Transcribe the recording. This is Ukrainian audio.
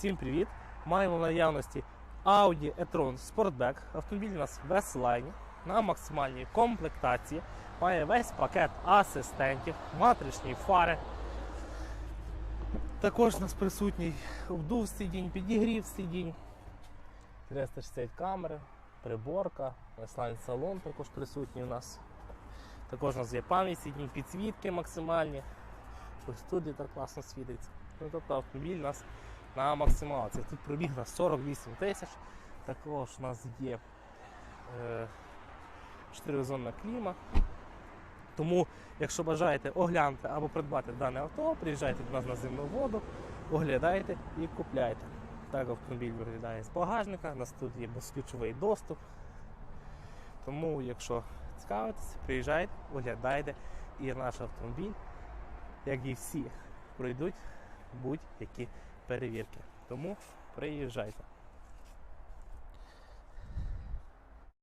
Всім привіт! Маємо в наявності Audi e-tron Sportback. Автомобіль у нас в S-Line на максимальній комплектації. Має весь пакет асистентів, матричні фари. Також у нас присутній обдув сидінь, підігрів сидінь, 360 камери, приборка, S-Line салон також присутній у нас. Також у нас є пам'ять сидінь, підсвітки максимальні. Ось тут так класно світиться. Ну, тобто автомобіль у нас на максималці. Тут пробіг на 48 тисяч. Також у нас є е, 4-зонна кліма. Тому, якщо бажаєте оглянути або придбати дане авто, приїжджайте до нас на зимну воду, оглядайте і купляйте. Так автомобіль виглядає з багажника, у нас тут є безключовий доступ. Тому, якщо цікавитесь, приїжджайте, оглядайте і наш автомобіль, як і всі, пройдуть будь-які перевірки. Тому приїжджайте.